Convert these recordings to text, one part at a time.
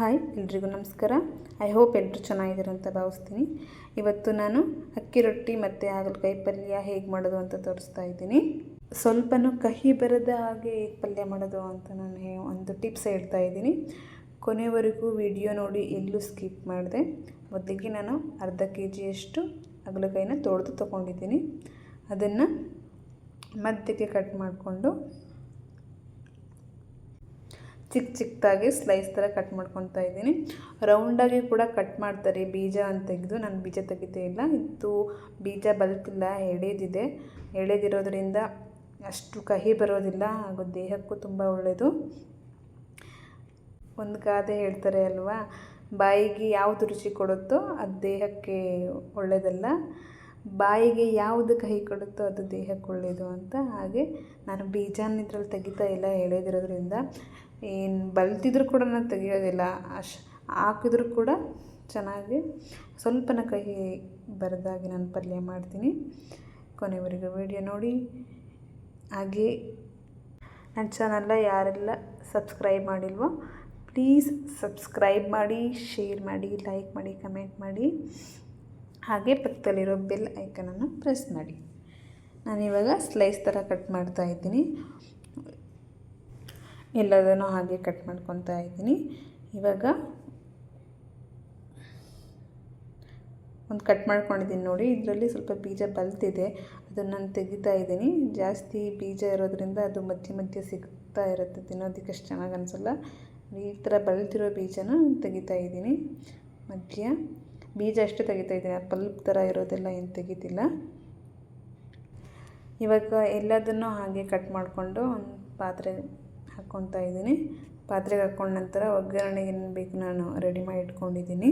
Hi, ಎಲ್ರಿಗೂ ನಮಸ್ಕಾರ. I hope ಎಲ್ಲರೂ ಚೆನ್ನಾಗಿದ್ದಾರೆ ಅಂತ ಭಾವಿಸ್ತೀನಿ. ಇವತ್ತು ನಾನು ಅಕ್ಕಿ ರೊಟ್ಟಿ ಮತ್ತು ಹಾಗಲಕಾಯಿ ಪಲ್ಯ ಹೇಗೆ ಮಾಡೋದು ಅಂತ ತೋರಿಸ್ತಾ ಇದ್ದೀನಿ. ಸ್ವಲ್ಪನೂ ಕಹಿ ಬರದ ಹಾಗೆ ಹೇಗೆ ಪಲ್ಯ ಮಾಡೋದು ಅಂತ ನಾನು ಒಂದು ಟಿಪ್ಸ್ ಹೇಳ್ತಾ ಇದ್ದೀನಿ. ಕೊನೆವರೆಗೂ ವಿಡಿಯೋ ನೋಡಿ ಎಲ್ಲೂ ಸ್ಕಿಪ್ ಮಾಡಿದೆ. ಮೊದಲಿಗೆ ನಾನು ಅರ್ಧ ಕೆ ಜಿಯಷ್ಟು ಹಾಗಲಕಾಯಿನ ತೊಳೆದು ತೊಗೊಂಡಿದ್ದೀನಿ. ಅದನ್ನು ಮಧ್ಯಕ್ಕೆ ಕಟ್ ಮಾಡಿಕೊಂಡು ಚಿಕ್ಕ ಚಿಕ್ಕದಾಗಿ ಸ್ಲೈಸ್ ಥರ ಕಟ್ ಮಾಡ್ಕೊತಾ ಇದ್ದೀನಿ. ರೌಂಡಾಗಿ ಕೂಡ ಕಟ್ ಮಾಡ್ತಾರೆ. ಬೀಜ ಅಂತ ತೆಗೆದು ನಾನು ಬೀಜ ತೆಗಿತೇ ಇಲ್ಲ. ಇದು ಬೀಜ ಬಲ್ತಿಲ್ಲ, ಎಳೆದಿದೆ. ಎಳೆದಿರೋದ್ರಿಂದ ಅಷ್ಟು ಕಹಿ ಬರೋದಿಲ್ಲ, ಹಾಗೂ ದೇಹಕ್ಕೂ ತುಂಬ ಒಳ್ಳೆಯದು ಒಂದು ಗಾದೆ ಹೇಳ್ತಾರೆ ಅಲ್ವಾ? ಬಾಯಿಗೆ ಯಾವುದು ರುಚಿ ಕೊಡುತ್ತೋ ಅದು ದೇಹಕ್ಕೆ ಒಳ್ಳೆಯದಲ್ಲ ಬಾಯಿಗೆ ಯಾವುದು ಕಹಿ ಕೊಡುತ್ತೋ ಅದು ದೇಹಕ್ಕೆ ಒಳ್ಳೆಯದು ಅಂತ ಹಾಗೆ ನಾನು ಬೀಜನ ಇದ್ರಲ್ಲಿ ತೆಗಿತಾ ಇಲ್ಲ ಎಳೆದಿರೋದ್ರಿಂದ. ಏನು ಬಲ್ತಿದ್ರು ಕೂಡ ನಾನು ತೆಗಿಯೋದಿಲ್ಲ, ಅಶ್ ಹಾಕಿದ್ರೂ ಕೂಡ ಚೆನ್ನಾಗಿ ಸ್ವಲ್ಪನ ಕಹಿ ಬರದಾಗಿ ನಾನು ಪಲ್ಯ ಮಾಡ್ತೀನಿ. ಕೊನೆವರೆಗೂ ವಿಡಿಯೋ ನೋಡಿ. ಹಾಗೆ ನನ್ನ ಚಾನಲ್ನ ಯಾರೆಲ್ಲ ಸಬ್ಸ್ಕ್ರೈಬ್ ಮಾಡಿಲ್ವೋ, ಪ್ಲೀಸ್ ಸಬ್ಸ್ಕ್ರೈಬ್ ಮಾಡಿ, ಶೇರ್ ಮಾಡಿ, ಲೈಕ್ ಮಾಡಿ, ಕಮೆಂಟ್ ಮಾಡಿ. ಹಾಗೆ ಪಕ್ಕದಲ್ಲಿರೋ ಬೆಲ್ ಐಕನನ್ನು ಪ್ರೆಸ್ ಮಾಡಿ. ನಾನಿವಾಗ ಸ್ಲೈಸ್ ಥರ ಕಟ್ ಮಾಡ್ತಾ ಇದ್ದೀನಿ. ಎಲ್ಲದನ್ನು ಹಾಗೆ ಕಟ್ ಮಾಡ್ಕೊತಾ ಇದ್ದೀನಿ. ಇವಾಗ ಒಂದು ಕಟ್ ಮಾಡ್ಕೊಂಡಿದ್ದೀನಿ ನೋಡಿ, ಇದರಲ್ಲಿ ಸ್ವಲ್ಪ ಬೀಜ ಬಲ್ತಿದೆ. ಅದನ್ನು ನಾನು ತೆಗಿತಾ ಇದ್ದೀನಿ. ಜಾಸ್ತಿ ಬೀಜ ಇರೋದ್ರಿಂದ ಅದು ಮಧ್ಯೆ ಮಧ್ಯೆ ಸಿಗ್ತಾ ಇರುತ್ತೆ, ತಿನ್ನೋದಕ್ಕೆ ಅಷ್ಟು ಚೆನ್ನಾಗಿ ಅನಿಸಲ್ಲ. ಈ ಥರ ಬಲ್ತಿರೋ ಬೀಜನ ತೆಗಿತಾ ಇದ್ದೀನಿ. ಮಧ್ಯ ಬೀಜ ಅಷ್ಟೇ ತೆಗಿತಾ ಇದ್ದೀನಿ. ಆ ಪಲ್ಪ್ ಥರ ಇರೋದೆಲ್ಲ ಏನು ತೆಗಿತಿಲ್ಲ. ಇವಾಗ ಎಲ್ಲದನ್ನು ಹಾಗೆ ಕಟ್ ಮಾಡಿಕೊಂಡು ಒಂದು ಪಾತ್ರೆ ಹಾಕ್ಕೊತಾ ಇದ್ದೀನಿ. ಪಾತ್ರೆಗೆ ಹಾಕ್ಕೊಂಡ ನಂತರ ಒಗ್ಗರಣೆಗೆ ಏನು ಬೇಕು ನಾನು ರೆಡಿ ಮಾಡಿ ಇಟ್ಕೊಂಡಿದ್ದೀನಿ.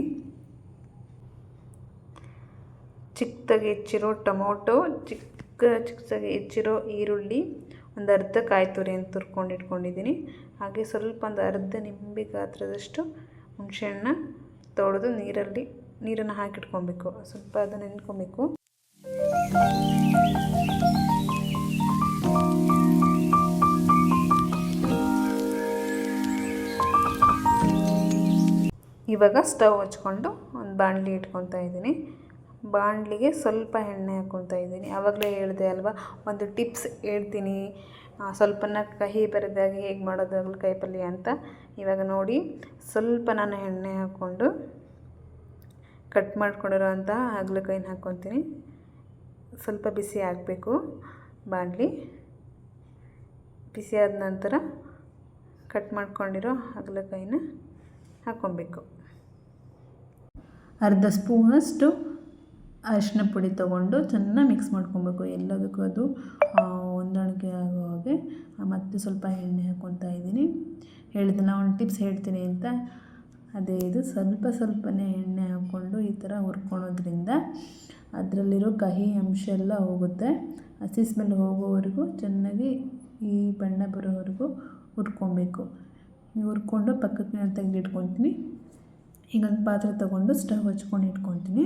ಚಿಕ್ಕದಾಗಿ ಹೆಚ್ಚಿರೋ ಟೊಮೊಟೊ, ಚಿಕ್ಕ ಚಿಕ್ಕದಾಗಿ ಹೆಚ್ಚಿರೋ ಈರುಳ್ಳಿ, ಒಂದು ಅರ್ಧ ಕಾಯಿ ತುರಿ ಅಂತ ತುರ್ಕೊಂಡು ಇಟ್ಕೊಂಡಿದ್ದೀನಿ. ಹಾಗೆ ಸ್ವಲ್ಪ ಒಂದು ಅರ್ಧ ನಿಂಬೆ ಗಾತ್ರದಷ್ಟು ಹುಣಸೆಹಣ್ಣ ತೊಳೆದು ನೀರಲ್ಲಿ ನೀರನ್ನು ಹಾಕಿಟ್ಕೊಬೇಕು. ಸ್ವಲ್ಪ ಅದನ್ನು ನೆನ್ಕೊಬೇಕು. ಇವಾಗ ಸ್ಟವ್ ಹಚ್ಕೊಂಡು ಒಂದು ಬಾಣಲಿ ಇಟ್ಕೊತಾ ಇದ್ದೀನಿ. ಬಾಣಲಿಗೆ ಸ್ವಲ್ಪ ಎಣ್ಣೆ ಹಾಕ್ಕೊತಾ ಇದ್ದೀನಿ. ಆವಾಗಲೇ ಹೇಳಿದೆ ಅಲ್ವಾ, ಒಂದು ಟಿಪ್ಸ್ ಹೇಳ್ತೀನಿ. ಸ್ವಲ್ಪನ ಕಹಿ ಬರೆದಾಗ ಹೇಗೆ ಮಾಡೋದು ಕಾಯಿ ಪಲ್ಯ ಅಂತ. ಇವಾಗ ನೋಡಿ, ಸ್ವಲ್ಪ ನಾನು ಎಣ್ಣೆ ಹಾಕ್ಕೊಂಡು ಕಟ್ ಮಾಡ್ಕೊಂಡಿರೋ ಅಂಥ ಹಾಗಲಕಾಯಿನ ಹಾಕ್ಕೊತೀನಿ. ಸ್ವಲ್ಪ ಬಿಸಿ ಆಗಬೇಕು ಬಾಣಲಿ. ಬಿಸಿ ಆದ ನಂತರ ಕಟ್ ಮಾಡ್ಕೊಂಡಿರೋ ಹಾಗಲಕಾಯಿನ ಹಾಕ್ಕೊಬೇಕು. ಅರ್ಧ ಸ್ಪೂನಷ್ಟು ಅರಿಶಿನ ಪುಡಿ ತೊಗೊಂಡು ಚೆನ್ನಾಗಿ ಮಿಕ್ಸ್ ಮಾಡ್ಕೊಬೇಕು. ಎಲ್ಲದಕ್ಕೂ ಅದು ಹೊಂದಾಣಿಕೆ ಆಗೋ ಹಾಗೆ. ಮತ್ತು ಮತ್ತೆ ಸ್ವಲ್ಪ ಎಣ್ಣೆ ಹಾಕ್ಕೊತಾ ಇದ್ದೀನಿ. ಹೇಳಿದೆ, ನಾನು ಒಂದು ಟಿಪ್ಸ್ ಹೇಳ್ತೀನಿ ಅಂತ. ಅದೇ ಇದು ಸ್ವಲ್ಪ ಸ್ವಲ್ಪನೇ ಎಣ್ಣೆ ಹಾಕ್ಕೊಂಡು ಈ ಥರ ಹುರ್ಕೊಳೋದ್ರಿಂದ ಅದರಲ್ಲಿರೋ ಕಹಿ ಅಂಶ ಎಲ್ಲ ಹೋಗುತ್ತೆ. ಹಸಿ ಸ್ಮೆಲ್ ಹೋಗೋವರೆಗೂ ಚೆನ್ನಾಗಿ ಈ ಬಣ್ಣ ಬರೋವರೆಗೂ ಹುರ್ಕೊಬೇಕು. ಹುರ್ಕೊಂಡು ಪಕ್ಕಕ್ಕೆ ತೆಗೆದಿಟ್ಕೊತೀನಿ ಈಗ ಒಂದು ಪಾತ್ರೆ ತೊಗೊಂಡು ಸ್ಟವ್ ಹಚ್ಕೊಂಡು ಇಟ್ಕೊತೀನಿ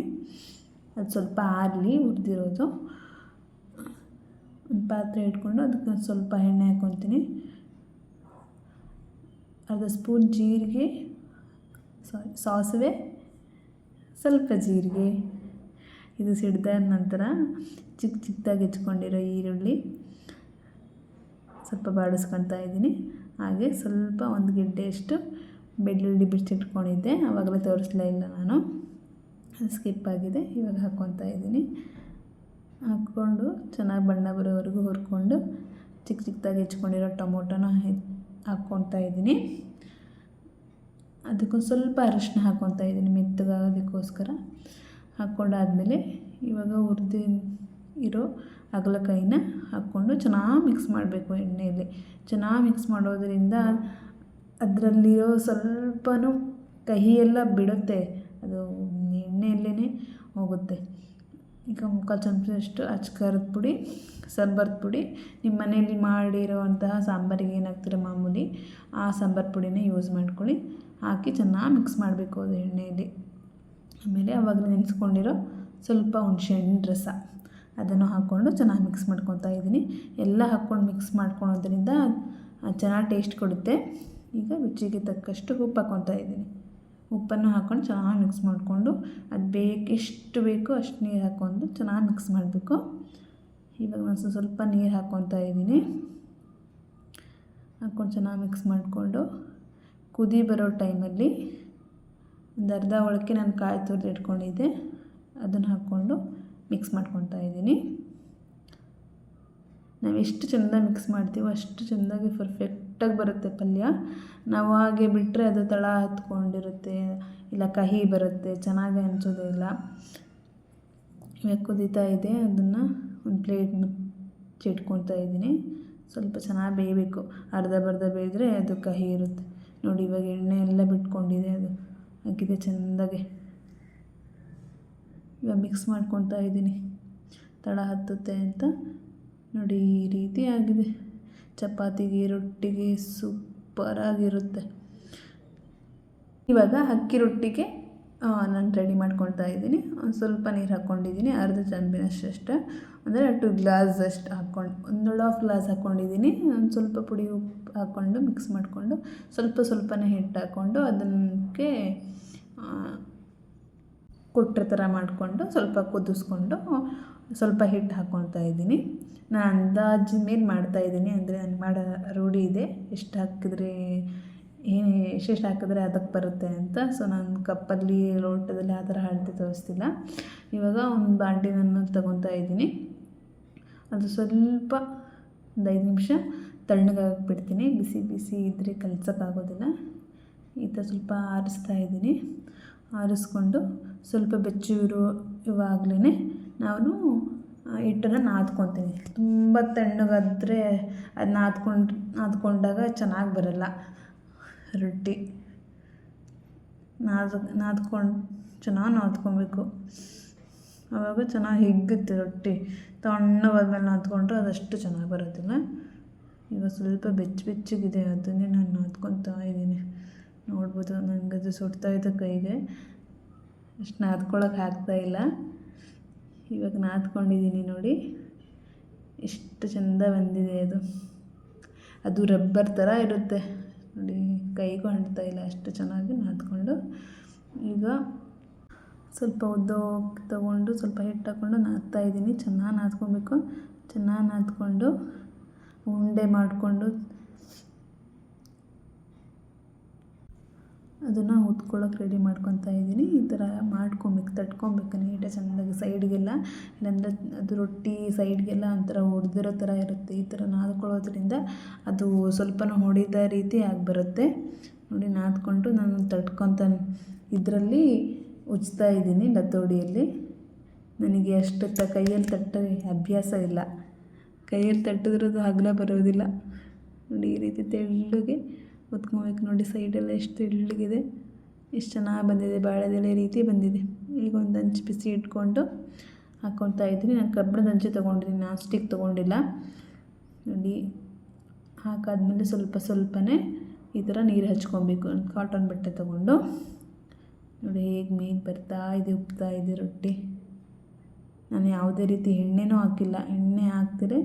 ಅದು ಸ್ವಲ್ಪ ಆರಲಿ ಹುರಿದಿರೋದು. ಒಂದು ಪಾತ್ರೆ ಇಟ್ಕೊಂಡು ಅದಕ್ಕೆ ಸ್ವಲ್ಪ ಎಣ್ಣೆ ಹಾಕ್ಕೊತೀನಿ ಅರ್ಧ ಸ್ಪೂನ್ ಜೀರಿಗೆ ಸಾಸಿವೆ, ಸ್ವಲ್ಪ ಜೀರಿಗೆ, ಇದು ಸಿಡ್ದ ನಂತರ ಚಿಕ್ಕ ಚಿಕ್ಕದಾಗಿ ಹೆಚ್ಕೊಂಡಿರೋ ಈರುಳ್ಳಿ ಸ್ವಲ್ಪ ಬಾಡಿಸ್ಕೊತಾ ಇದ್ದೀನಿ. ಹಾಗೆ ಸ್ವಲ್ಪ ಒಂದು ಗೆಡ್ಡೆಯಷ್ಟು ಬೆಳ್ಳುಳ್ಳಿ ಬಿಚ್ಚಿಟ್ಕೊಂಡಿದ್ದೆ ಆವಾಗಲೇ ತೋರಿಸ್ಲೇ ಇಲ್ಲ ನಾನು. ಸ್ಕಿಪ್ ಆಗಿದೆ. ಇವಾಗ ಹಾಕ್ಕೊತಾ ಇದ್ದೀನಿ. ಹಾಕ್ಕೊಂಡು ಚೆನ್ನಾಗಿ ಬಣ್ಣ ಬರೋವರೆಗೂ ಹುರ್ಕೊಂಡು ಚಿಕ್ಕ ಚಿಕ್ಕದಾಗಿ ಹೆಚ್ಕೊಂಡಿರೋ ಟೊಮೊಟೊನ ಹಾಕ್ಕೊತಾ ಇದ್ದೀನಿ. ಅದಕ್ಕೊಂದು ಸ್ವಲ್ಪ ಅರಿಶಿನ ಹಾಕ್ಕೊತಾ ಇದ್ದೀನಿ ಮೆತ್ತಗಾಗೋದಕ್ಕೋಸ್ಕರ. ಹಾಕ್ಕೊಂಡಾದಮೇಲೆ ಇವಾಗ ಹುರಿದು ಇರೋ ಹಾಗಲಕಾಯಿನ ಹಾಕ್ಕೊಂಡು ಚೆನ್ನಾಗಿ ಮಿಕ್ಸ್ ಮಾಡಬೇಕು ಎಣ್ಣೆಯಲ್ಲಿ. ಚೆನ್ನಾಗಿ ಮಿಕ್ಸ್ ಮಾಡೋದರಿಂದ ಅದರಲ್ಲಿರೋ ಸ್ವಲ್ಪನೂ ಕಹಿಯೆಲ್ಲ ಬಿಡುತ್ತೆ. ಅದು ಎಣ್ಣೆಯಲ್ಲೇ ಹೋಗುತ್ತೆ. ಈಗ ಮುಕ್ಕಾಲು ಚಮಚದಷ್ಟು ಅಚ್ಕಾರದ ಪುಡಿ ಸಾಂಬಾರದ ಪುಡಿ ನಿಮ್ಮ ಮನೆಯಲ್ಲಿ ಮಾಡಿರೋವಂತಹ ಸಾಂಬಾರಿಗೆ ಏನಾಗ್ತೀರ ಮಾಮೂಲಿ, ಆ ಸಾಂಬಾರು ಪುಡಿನ ಯೂಸ್ ಮಾಡ್ಕೊಳ್ಳಿ. ಹಾಕಿ ಚೆನ್ನಾಗಿ ಮಿಕ್ಸ್ ಮಾಡಬೇಕು ಅದು ಎಣ್ಣೆಯಲ್ಲಿ. ಆಮೇಲೆ ಅವಾಗ ನೆನೆಸ್ಕೊಂಡಿರೋ ಸ್ವಲ್ಪ ಹುಣಸೆಹಣ್ಣಿನ ರಸ. ಅದನ್ನು ಹಾಕ್ಕೊಂಡು ಚೆನ್ನಾಗಿ ಮಿಕ್ಸ್ ಮಾಡ್ಕೊತಾ ಇದ್ದೀನಿ. ಎಲ್ಲ ಹಾಕ್ಕೊಂಡು ಮಿಕ್ಸ್ ಮಾಡ್ಕೊಳೋದ್ರಿಂದ ಚೆನ್ನಾಗಿ ಟೇಸ್ಟ್ ಕೊಡುತ್ತೆ. ಈಗ ರುಚಿಗೆ ತಕ್ಕಷ್ಟು ಉಪ್ಪು ಹಾಕ್ಕೊತಾ ಇದ್ದೀನಿ. ಉಪ್ಪನ್ನು ಹಾಕ್ಕೊಂಡು ಚೆನ್ನಾಗಿ ಮಿಕ್ಸ್ ಮಾಡಿಕೊಂಡು ಅದು ಬೇಕು ಎಷ್ಟು ಬೇಕೋ ಅಷ್ಟು ನೀರು ಹಾಕ್ಕೊಂಡು ಚೆನ್ನಾಗಿ ಮಿಕ್ಸ್ ಮಾಡಬೇಕು. ಇವಾಗ ನಾನು ಸ್ವಲ್ಪ ನೀರು ಹಾಕ್ಕೊತಾ ಇದ್ದೀನಿ. ಹಾಕ್ಕೊಂಡು ಚೆನ್ನಾಗಿ ಮಿಕ್ಸ್ ಮಾಡಿಕೊಂಡು ಕುದಿ ಬರೋ ಟೈಮಲ್ಲಿ ಒಂದು ಅರ್ಧ ಒಳಕ್ಕೆ ನಾನು ಕಾಯಿ ತುರಿದು ಇಟ್ಕೊಂಡಿದ್ದೆ. ಅದನ್ನು ಹಾಕ್ಕೊಂಡು ಮಿಕ್ಸ್ ಮಾಡ್ಕೊತಾ ಇದ್ದೀನಿ. ನಾವು ಎಷ್ಟು ಚೆಂದ ಮಿಕ್ಸ್ ಮಾಡ್ತೀವೋ ಅಷ್ಟು ಚೆಂದಾಗಿ ಪರ್ಫೆಕ್ಟಾಗಿ ಬರುತ್ತೆ ಪಲ್ಯ. ನಾವು ಹಾಗೆ ಬಿಟ್ಟರೆ ಅದು ತಳ ಹತ್ಕೊಂಡಿರುತ್ತೆ, ಇಲ್ಲ ಕಹಿ ಬರುತ್ತೆ, ಚೆನ್ನಾಗಿ ಅನಿಸೋದೇ ಇಲ್ಲ. ಇವಾಗ ಕುದೀತಾ ಇದೆ, ಅದನ್ನು ಒಂದು ಪ್ಲೇಟ್ ಮುಚ್ಚಿಟ್ಕೊತಾ ಇದ್ದೀನಿ. ಸ್ವಲ್ಪ ಚೆನ್ನಾಗಿ ಬೇಯಬೇಕು. ಅರ್ಧ ಬರ್ಧ ಬೇಯಿದ್ರೆ ಅದು ಕಹಿ ಇರುತ್ತೆ. ನೋಡಿ, ಇವಾಗ ಎಣ್ಣೆ ಎಲ್ಲ ಬಿಟ್ಕೊಂಡಿದೆ ಅದು. ಹಾಕಿದೆ ಚೆಂದಾಗೆ. ಇವಾಗ ಮಿಕ್ಸ್ ಮಾಡ್ಕೊತಾ ಇದ್ದೀನಿ. ತಳ ಹತ್ತುತ್ತೆ ಅಂತ. ನೋಡಿ, ಈ ರೀತಿ ಆಗಿದೆ. ಚಪಾತಿಗೆ, ರೊಟ್ಟಿಗೆ ಸೂಪರಾಗಿರುತ್ತೆ ಇವಾಗ ಅಕ್ಕಿ ರೊಟ್ಟಿಗೆ ನಾನು ರೆಡಿ ಮಾಡ್ಕೊಳ್ತಾ ಇದ್ದೀನಿ. ಒಂದು ಸ್ವಲ್ಪ ನೀರು ಹಾಕ್ಕೊಂಡಿದ್ದೀನಿ ಅರ್ಧ ಚಂಬಿನಷ್ಟು ಅಷ್ಟೇ ಅಂದರೆ ಟು ಗ್ಲಾಸ್ ಅಷ್ಟು ಹಾಕ್ಕೊಂಡು ಒಂದು ಹಾಫ್ ಗ್ಲಾಸ್ ಹಾಕ್ಕೊಂಡಿದ್ದೀನಿ ಒಂದು ಸ್ವಲ್ಪ ಪುಡಿ ಉಪ್ಪು ಹಾಕ್ಕೊಂಡು ಮಿಕ್ಸ್ ಮಾಡಿಕೊಂಡು, ಸ್ವಲ್ಪ ಸ್ವಲ್ಪನೇ ಹಿಟ್ಟು ಹಾಕ್ಕೊಂಡು ಅದಕ್ಕೆ ಕೊಟ್ಟರೆ ಥರ ಮಾಡಿಕೊಂಡು ಸ್ವಲ್ಪ ಕುದಿಸ್ಕೊಂಡು ಸ್ವಲ್ಪ ಹಿಟ್ಟು ಹಾಕ್ಕೊಳ್ತಾ ಇದ್ದೀನಿ. ನಾನು ಅಂದಾಜಿನ ಮೇಲೆ ಮಾಡ್ತಾಯಿದ್ದೀನಿ ಅಂದರೆ ನಾನು ಮಾಡೋ ರೂಢಿ ಇದೆ. ಎಷ್ಟು ಹಾಕಿದ್ರೆ ಏನು ಎಷ್ಟೆಷ್ಟು ಹಾಕಿದ್ರೆ ಅದಕ್ಕೆ ಬರುತ್ತೆ ಅಂತ. ಸೊ ನಾನು ಕಪ್ಪಲ್ಲಿ ಲೋಟದಲ್ಲಿ ಆ ಥರ ಅಳತೆ ತೋರಿಸ್ತಿಲ್ಲ. ಇವಾಗ ಒಂದು ಬಾಂಡಿನನ್ನು ತಗೊತಾ ಇದ್ದೀನಿ. ಅದು ಸ್ವಲ್ಪ ಒಂದು ಐದು ನಿಮಿಷ ತಣ್ಣಗಾಗ್ಬಿಡ್ತೀನಿ. ಬಿಸಿ ಬಿಸಿ ಇದ್ದರೆ ಕಲ್ಸೋಕ್ಕಾಗೋದಿಲ್ಲ. ಈ ಥರ ಸ್ವಲ್ಪ ಆರಿಸ್ತಾ ಇದ್ದೀನಿ. ಆರಿಸ್ಕೊಂಡು ಸ್ವಲ್ಪ ಬೆಚ್ಚಗಿರೋ ಇವಾಗಲೇ ನಾನು ಹಿಟ್ಟನ್ನು ನಾದ್ಕೊತೀನಿ. ತುಂಬ ತಣ್ಣಗಾದರೆ ಅದು ನಾದ್ಕೊಂಡು, ನಾದ್ಕೊಂಡಾಗ ಚೆನ್ನಾಗಿ ಬರೋಲ್ಲ. ರೊಟ್ಟಿ ನಾದ್, ನಾದ್ಕೊಂಡು, ಚೆನ್ನಾಗಿ ನಾದ್ಕೊಬೇಕು. ಆವಾಗ ಚೆನ್ನಾಗಿ ಹಿಗ್ಗುತ್ತೆ ರೊಟ್ಟಿ. ತಣ್ಣಗಾದ್ಮೇಲೆ ನಾದ್ಕೊಂಡ್ರೆ ಅದಷ್ಟು ಚೆನ್ನಾಗಿ ಬರೋದಿಲ್ಲ ಈಗ ಸ್ವಲ್ಪ ಬೆಚ್ಚ ಬೆಚ್ಚಗಿದೆ, ಅದನ್ನೇ ನಾನು ನಾದ್ಕೊತಾ ಇದ್ದೀನಿ. ನೋಡ್ಬೋದು ನನಗೆ ಅದು ಸುಡ್ತಾ ಇದೆ ಕೈಗೆ. ಅಷ್ಟು ನಾದ್ಕೊಳಕ್ಕೆ ಆಗ್ತಾಯಿಲ್ಲ ಇವಾಗ ನಾದ್ಕೊಂಡಿದ್ದೀನಿ ನೋಡಿ. ಎಷ್ಟು ಚೆಂದ ಬಂದಿದೆ ಅದು. ಅದು ರಬ್ಬರ್ ಥರ ಇರುತ್ತೆ. ನೋಡಿ ಕೈಗೂ ಇಲ್ಲ ಅಷ್ಟು ಚೆನ್ನಾಗಿ ನಾದ್ಕೊಂಡು. ಈಗ ಸ್ವಲ್ಪ ಉದ್ದ ತೊಗೊಂಡು, ಸ್ವಲ್ಪ ಹಿಟ್ಟು ಹಾಕ್ಕೊಂಡು ನಾದ್ತಾ ಇದ್ದೀನಿ. ಚೆನ್ನಾಗಿ ನಾದ್ಕೊಬೇಕು. ಚೆನ್ನಾಗಿ ನಾದ್ಕೊಂಡು ಉಂಡೆ ಮಾಡಿಕೊಂಡು ಅದನ್ನು ಉತ್ಕೊಳ್ಳೋಕೆ ರೆಡಿ ಮಾಡ್ಕೊತಾ ಇದ್ದೀನಿ. ಈ ಥರ ಮಾಡ್ಕೊಬೇಕು, ತಟ್ಕೊಬೇಕು ನೀಟಾಗಿ ಚೆನ್ನಾಗಿ ಸೈಡ್ಗೆಲ್ಲ. ಇಲ್ಲಾಂದರೆ ಅದು ರೊಟ್ಟಿ ಸೈಡ್ಗೆಲ್ಲ ಒಂಥರ ಹೊಡೆದಿರೋ ಥರ ಇರುತ್ತೆ. ಈ ಥರ ನಾದ್ಕೊಳ್ಳೋದ್ರಿಂದ ಅದು ಸ್ವಲ್ಪನೂ ಹೊಡಿದ ರೀತಿ ಆಗಿ ಬರುತ್ತೆ ನೋಡಿ, ನಾದ್ಕೊಂಡು ನಾನು ತಟ್ಕೊತ ಇದರಲ್ಲಿ ಉಜ್ತಾ ಇದ್ದೀನಿ ಲತೋಡಿಯಲ್ಲಿ. ನನಗೆ ಅಷ್ಟು ತ ಕೈಯಲ್ಲಿ ತಟ್ಟ ಅಭ್ಯಾಸ ಇಲ್ಲ. ಕೈಯಲ್ಲಿ ತಟ್ಟಿದ್ರದ್ದು ಹಗಲ ಬರೋದಿಲ್ಲ. ನೋಡಿ, ಈ ರೀತಿ ತೆಳ್ಳಗೆ ಹೊತ್ಕೊಬೇಕು ನೋಡಿ ಸೈಡೆಲ್ಲ ಎಷ್ಟು ತೆಳ್ಳಗಿದೆ ಎಷ್ಟು ಚೆನ್ನಾಗಿ ಬಂದಿದೆ, ಬಾಳೆದೆಲೆ ರೀತಿ ಬಂದಿದೆ. ಈಗ ಒಂದು ಅಂಚು ಬಿಸಿ ಇಟ್ಕೊಂಡು ಹಾಕ್ಕೊತಾ ಇದ್ದೀನಿ. ನಾನು ಕಬ್ಬಿಣದ ಅಂಚು ತೊಗೊಂಡಿದ್ದೀನಿ ನಾನ್ ಸ್ಟಿಕ್ ತೊಗೊಂಡಿಲ್ಲ. ನೋಡಿ, ಹಾಕಾದ್ಮೇಲೆ ಸ್ವಲ್ಪ ಸ್ವಲ್ಪನೇ ಈ ಥರ ನೀರು ಹಚ್ಕೊಬೇಕು. ಕಾಟನ್ ಬಟ್ಟೆ ತೊಗೊಂಡು. ನೋಡಿ, ಹೇಗೆ ಮೇಗೆ ಬರ್ತಾ ಇದೆ, ಉಪ್ತಾ ಇದೆ ರೊಟ್ಟಿ. ನಾನು ಯಾವುದೇ ರೀತಿ ಎಣ್ಣೆನೂ ಹಾಕಿಲ್ಲ. ಎಣ್ಣೆ ಹಾಕ್ತಿರೆ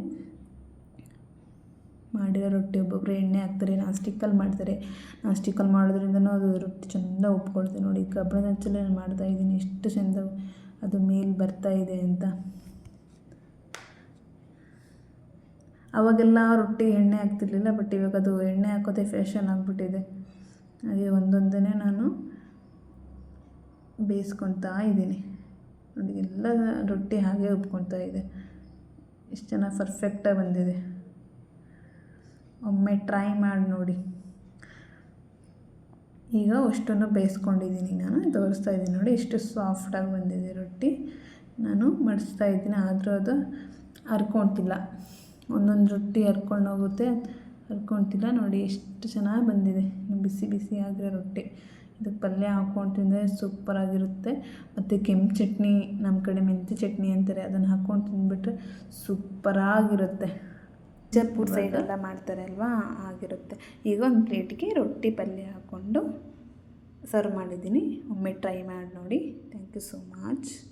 ಮಾಡಿರೋ ರೊಟ್ಟಿ ಒಬ್ಬೊಬ್ಬರು ಎಣ್ಣೆ ಹಾಕ್ತಾರೆ ನಾನ್ ಸ್ಟಿಕ್ಕಲ್ಲಿ ಮಾಡ್ತಾರೆ. ನಾನ್ ಸ್ಟಿಕ್ಕಲ್ಲಿ ಮಾಡೋದ್ರಿಂದನೂ ಅದು ರೊಟ್ಟಿ ಚೆಂದ ಒಪ್ಕೊಳ್ತೀನಿ ನೋಡಿ. ಕಬ್ಬಿಣದ ಹಚ್ಚಲ್ಲೇ ನಾನು ಮಾಡ್ತಾಯಿದ್ದೀನಿ ಎಷ್ಟು ಚೆಂದ ಅದು ಮೇಲೆ ಬರ್ತಾ ಇದೆ ಅಂತ. ಅವಾಗೆಲ್ಲ ರೊಟ್ಟಿ ಎಣ್ಣೆ ಹಾಕ್ತಿರ್ಲಿಲ್ಲ, ಬಟ್ ಇವಾಗ ಅದು ಎಣ್ಣೆ ಹಾಕೋದೇ ಫ್ಯಾಷನ್ ಆಗಿಬಿಟ್ಟಿದೆ. ಹಾಗೆ ಒಂದೊಂದೇ ನಾನು ಬೇಯಿಸ್ಕೊತಾ ಇದ್ದೀನಿ. ನೋಡಿ, ಎಲ್ಲ ರೊಟ್ಟಿ ಹಾಗೆ ಒಪ್ಕೊಳ್ತಾ ಇದೆ. ಎಷ್ಟು ಚೆನ್ನಾಗಿ ಪರ್ಫೆಕ್ಟಾಗಿ ಬಂದಿದೆ. ಒಮ್ಮೆ ಟ್ರೈ ಮಾಡಿ ನೋಡಿ. ಈಗ ಅಷ್ಟನ್ನು ಬೇಯಿಸ್ಕೊಂಡಿದ್ದೀನಿ ನಾನು. ತೋರಿಸ್ತಾ ಇದ್ದೀನಿ ನೋಡಿ ಎಷ್ಟು ಸಾಫ್ಟಾಗಿ ಬಂದಿದೆ ರೊಟ್ಟಿ. ನಾನು ಮಡಿಸ್ತಾ ಇದ್ದೀನಿ, ಆದರೂ ಅದು ಹರ್ಕೊತಿಲ್ಲ. ಒಂದೊಂದು ರೊಟ್ಟಿ ಹರ್ಕೊಂಡು ಹೋಗುತ್ತೆ, ಹರ್ಕೊತಿಲ್ಲ. ನೋಡಿ ಎಷ್ಟು ಚೆನ್ನಾಗಿ ಬಂದಿದೆ. ಬಿಸಿ ಬಿಸಿ ಆಗಿರೋ ರೊಟ್ಟಿ. ಇದಕ್ಕೆ ಪಲ್ಯ ಹಾಕ್ಕೊಂಡು ತಿಂದರೆ ಸೂಪರಾಗಿರುತ್ತೆ ಮತ್ತು ಕೆಂಪು ಚಟ್ನಿ ನಮ್ಮ ಕಡೆ ಮೆಂತ್ಯ ಚಟ್ನಿ ಅಂತಾರೆ, ಅದನ್ನು ಹಾಕ್ಕೊಂಡು ತಿಂದುಬಿಟ್ರೆ ಸೂಪರಾಗಿರುತ್ತೆ ಬಿಜಾಪುರ ಸೈಡೆಲ್ಲ ಮಾಡ್ತಾರೆ ಅಲ್ವಾ? ಆಗಿರುತ್ತೆ. ಈಗ ಒಂದು ಪ್ಲೇಟಿಗೆ ರೊಟ್ಟಿ ಪಲ್ಯ ಹಾಕ್ಕೊಂಡು ಸರ್ವ್ ಮಾಡಿದ್ದೀನಿ. ಒಮ್ಮೆ ಟ್ರೈ ಮಾಡಿ ನೋಡಿ. Thank you so much